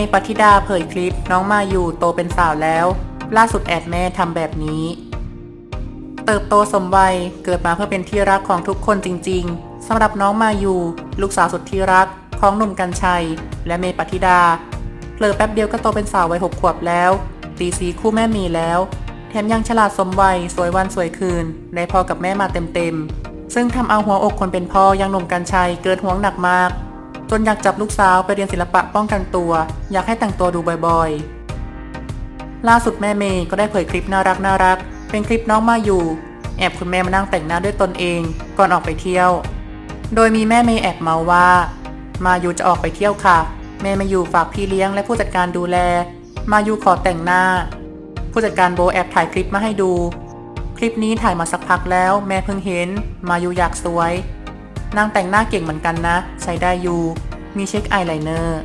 ย์ปฏิดาเผยคลิปน้องมาอยู่โตเป็นสาวแล้ว ล่าสุดแอดแม่ทำแบบนี้ เติบโตสมวัยเกิดมาเพื่อเป็นที่รักของทุกคนจริง ๆสำหรับน้องมาอยู่ ลูกสาวสุดที่รักของหนุ่มกัญชัย และเมปฏิดาเผลอแป๊บเดียวก็โตเป็นสาววัยหกขวบแล้วตีสีคู่แม่มีแล้ว แถมยังฉลาดสมวัยสวยวันสวยคืนได้พอกับแม่มาเต็มๆซึ่งทำเอาหัวอกคนเป็นพ่อยังหนุ่มกัญชัยเกิดห่วงหนักมาก จนอยากจับลูกสาวไปเรียนศิลปะป้องกันตัว อยากให้แต่งตัวดูบ่อยๆ ล่าสุดแม่เมย์ก็ได้เผยคลิปน่ารักน่ารัก เป็นคลิปน้องมาอยู่ แอบคุณแม่มานั่งแต่งหน้าด้วยตนเองก่อนออกไปเที่ยว โดยมีแม่เมย์แอบเมาว่า มาอยู่จะออกไปเที่ยวค่ะ แม่มาอยู่ฝากพี่เลี้ยงและผู้จัดการดูแล มาอยู่ขอแต่งหน้า ผู้จัดการโบแอบถ่ายคลิปมาให้ดู คลิปนี้ถ่ายมาสักพักแล้วแม่เพิ่งเห็น มาอยู่อยากสวยนางแต่งหน้าเก่งเหมือนกันนะ ใช้ได้อยู่ มีเช็คอายไลเนอร์